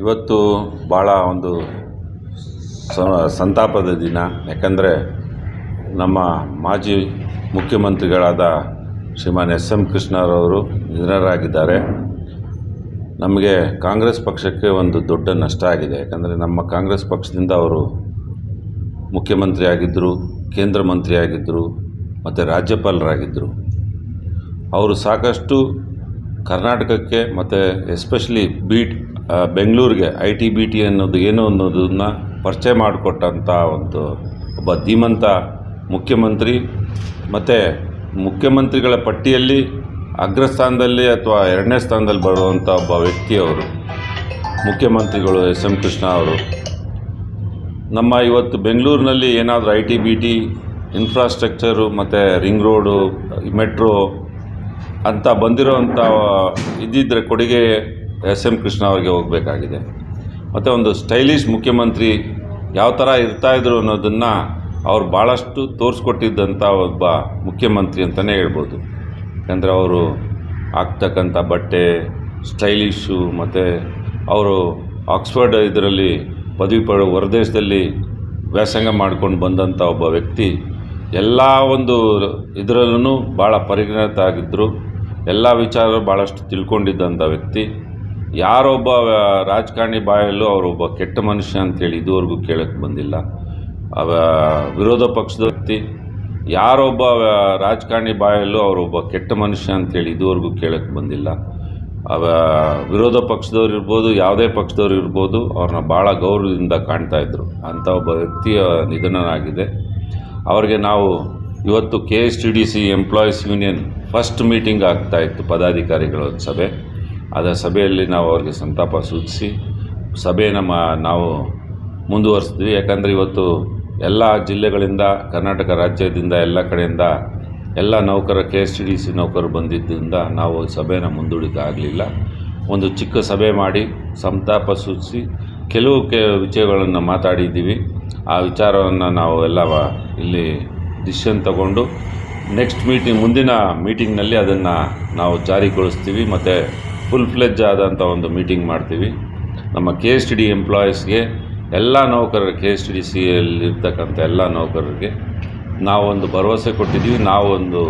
ಇವತ್ತು ಭಾಳ ಒಂದು ಸಂತಾಪದ ದಿನ. ಯಾಕಂದರೆ ನಮ್ಮ ಮಾಜಿ ಮುಖ್ಯಮಂತ್ರಿಗಳಾದ ಶ್ರೀಮಾನ್ ಎಸ್ ಎಂ ಕೃಷ್ಣರವರು ನಿಧನರಾಗಿದ್ದಾರೆ. ನಮಗೆ ಕಾಂಗ್ರೆಸ್ ಪಕ್ಷಕ್ಕೆ ಒಂದು ದೊಡ್ಡ ನಷ್ಟ ಆಗಿದೆ. ಯಾಕಂದರೆ ನಮ್ಮ ಕಾಂಗ್ರೆಸ್ ಪಕ್ಷದಿಂದ ಅವರು ಮುಖ್ಯಮಂತ್ರಿ ಆಗಿದ್ದರು ಕೇಂದ್ರ ಮಂತ್ರಿ ಆಗಿದ್ದರು ಮತ್ತು ರಾಜ್ಯಪಾಲರಾಗಿದ್ದರು ಅವರು ಸಾಕಷ್ಟು ಕರ್ನಾಟಕಕ್ಕೆ ಮತ್ತು ಎಸ್ಪೆಷಲಿ ಬೀಟ್ ಬೆಂಗಳೂರಿಗೆ ಐ ಟಿ, ಬಿ ಟಿ ಅನ್ನೋದು ಏನು ಅನ್ನೋದನ್ನು ಪರಿಚಯ ಮಾಡಿಕೊಟ್ಟಂಥ ಒಂದು ಒಬ್ಬ ಧೀಮಂತ ಮುಖ್ಯಮಂತ್ರಿ. ಮತ್ತು ಮುಖ್ಯಮಂತ್ರಿಗಳ ಪಟ್ಟಿಯಲ್ಲಿ ಅಗ್ರಸ್ಥಾನದಲ್ಲಿ ಅಥವಾ ಎರಡನೇ ಸ್ಥಾನದಲ್ಲಿ ಬರುವಂಥ ಒಬ್ಬ ವ್ಯಕ್ತಿ ಅವರು, ಮುಖ್ಯಮಂತ್ರಿಗಳು ಎಸ್ ಎಂ ಕೃಷ್ಣ ಅವರು. ನಮ್ಮ ಇವತ್ತು ಬೆಂಗಳೂರಿನಲ್ಲಿ ಏನಾದರೂ I T, B T infrastructure ಮತ್ತು ರಿಂಗ್ ರೋಡು, ಮೆಟ್ರೋ ಅಂತ ಬಂದಿರೋವಂಥ ಇದ್ದಿದ್ದರೆ ಕೊಡುಗೆ ಎಸ್ ಎಂ ಕೃಷ್ಣ ಅವರಿಗೆ ಹೋಗಬೇಕಾಗಿದೆ. ಮತ್ತು ಒಂದು ಸ್ಟೈಲಿಶ್ ಮುಖ್ಯಮಂತ್ರಿ ಯಾವ ಥರ ಇರ್ತಾಯಿದ್ರು ಅನ್ನೋದನ್ನು ಅವ್ರು ಭಾಳಷ್ಟು ತೋರಿಸ್ಕೊಟ್ಟಿದ್ದಂಥ ಒಬ್ಬ ಮುಖ್ಯಮಂತ್ರಿ ಅಂತಲೇ ಹೇಳ್ಬೋದು. ಯಾಕಂದರೆ ಅವರು ಹಾಕ್ತಕ್ಕಂಥ ಬಟ್ಟೆ, ಸ್ಟೈಲಿಶು, ಮತ್ತು ಅವರು ಆಕ್ಸ್ಫರ್ಡ್ ಇದರಲ್ಲಿ ಪದವಿ ಪಡೆ ಹೊರದೇಶದಲ್ಲಿ ವ್ಯಾಸಂಗ ಮಾಡ್ಕೊಂಡು ಬಂದಂಥ ಒಬ್ಬ ವ್ಯಕ್ತಿ. ಎಲ್ಲ ಒಂದು ಇದರಲ್ಲೂ ಭಾಳ ಪರಿಗಣಿತ ಆಗಿದ್ದರು ಎಲ್ಲ ವಿಚಾರ ಭಾಳಷ್ಟು ತಿಳ್ಕೊಂಡಿದ್ದಂಥ ವ್ಯಕ್ತಿ. ಯಾರೊಬ್ಬ ರಾಜಕಾರಣಿ ಬಾಯಲ್ಲೂ ಅವರೊಬ್ಬ ಕೆಟ್ಟ ಮನುಷ್ಯ ಅಂತೇಳಿ ಇದುವರೆಗೂ ಕೇಳಕ್ಕೆ ಬಂದಿಲ್ಲ. ಅವ ವಿರೋಧ ಪಕ್ಷದ ವ್ಯಕ್ತಿ, ಯಾರೊಬ್ಬ ರಾಜಕಾರಣಿ ಬಾಯಲ್ಲೂ ಅವರೊಬ್ಬ ಕೆಟ್ಟ ಮನುಷ್ಯ ಅಂತೇಳಿ ಇದುವರೆಗೂ ಕೇಳಕ್ಕೆ ಬಂದಿಲ್ಲ. ಅವ ವಿರೋಧ ಪಕ್ಷದವ್ರು ಇರ್ಬೋದು, ಯಾವುದೇ ಪಕ್ಷದವ್ರು ಇರ್ಬೋದು, ಅವ್ರನ್ನ ಭಾಳ ಗೌರವದಿಂದ ಕಾಣ್ತಾ ಇದ್ದರು ಅಂಥ ಒಬ್ಬ ವ್ಯಕ್ತಿಯ ನಿಧನನಾಗಿದೆ. ಅವರಿಗೆ ನಾವು ಇವತ್ತು K S T D C employees union first meeting ಆಗ್ತಾಯಿತ್ತು ಪದಾಧಿಕಾರಿಗಳ ಸಭೆ. ಅದ ಸಭೆಯಲ್ಲಿ ನಾವು ಅವ್ರಿಗೆ ಸಂತಾಪ ಸೂಚಿಸಿ. ಸಭೆ ಮಾ ನಾವು ಮುಂದುವರಿಸಿದ್ವಿ ಯಾಕಂದರೆ ಇವತ್ತು ಎಲ್ಲ ಜಿಲ್ಲೆಗಳಿಂದ, ಕರ್ನಾಟಕ ರಾಜ್ಯದಿಂದ, ಎಲ್ಲ ಕಡೆಯಿಂದ ಎಲ್ಲ ನೌಕರ K S T D C ನೌಕರು ಬಂದಿದ್ದರಿಂದ ನಾವು ಸಭೆನ ಮುಂದೂಡಿಕಾಗಲಿಲ್ಲ ಒಂದು ಚಿಕ್ಕ ಸಭೆ ಮಾಡಿ ಸಂತಾಪ ಸೂಚಿಸಿ ಕೆಲವು ಕೆ ವಿಷಯಗಳನ್ನು ಮಾತಾಡಿದ್ದೀವಿ. ಆ ವಿಚಾರವನ್ನು ನಾವು ಎಲ್ಲ ಇಲ್ಲಿ ಡಿಸಿಷನ್ ತಗೊಂಡು, ನೆಕ್ಸ್ಟ್ ಮೀಟಿಂಗ್ ಮುಂದಿನ ಮೀಟಿಂಗ್ನಲ್ಲಿ ಅದನ್ನು ನಾವು ಜಾರಿಗೊಳಿಸ್ತೀವಿ. ಮತ್ತು ಫುಲ್ ಫ್ಲೆಜ್ ಆದಂಥ ಒಂದು ಮೀಟಿಂಗ್ ಮಾಡ್ತೀವಿ. ನಮ್ಮ ಕೆ ಎಸ್ ಟಿ ಡಿ ಎಂಪ್ಲಾಯೀಸ್ಗೆ ಎಲ್ಲ ನೌಕರರು ಕೆ ಎಸ್ ಟಿ ಡಿ ಸಿಯಲ್ಲಿರ್ತಕ್ಕಂಥ ಎಲ್ಲ ನೌಕರರಿಗೆ ನಾವೊಂದು ಭರವಸೆ ಕೊಟ್ಟಿದ್ದೀವಿ. ನಾವೊಂದು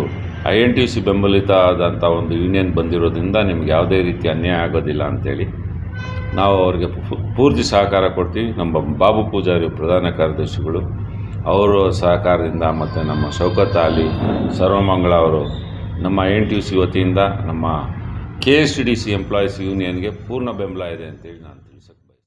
ಐ ಎನ್ ಟಿ ಸಿ ಬೆಂಬಲಿತ ಆದಂಥ ಒಂದು ಯೂನಿಯನ್ ಬಂದಿರೋದ್ರಿಂದ ನಿಮ್ಗೆ ಯಾವುದೇ ರೀತಿ ಅನ್ಯಾಯ ಆಗೋದಿಲ್ಲ ಅಂಥೇಳಿ ನಾವು ಅವ್ರಿಗೆ ಪೂರ್ತಿ ಸಹಕಾರ ಕೊಡ್ತೀವಿ. ನಮ್ಮ ಬಾಬು ಪೂಜಾರಿ ಪ್ರಧಾನ ಕಾರ್ಯದರ್ಶಿಗಳು, ಅವರ ಸಹಕಾರದಿಂದ ಮತ್ತು ನಮ್ಮ ಶೌಕತ್ ಅಲಿ, ಸರ್ವಮಂಗಳ ಅವರು, ನಮ್ಮ ಐ ಎನ್ ಟಿ ಸಿ ವತಿಯಿಂದ ನಮ್ಮ K S T D C employees ಯೂನಿಯನ್ಗೆ ಪೂರ್ಣ ಬೆಂಬಲ ಇದೆ ಅಂತೇಳಿ ನಾನು ತಿಳಿಸಕ್ಕೆ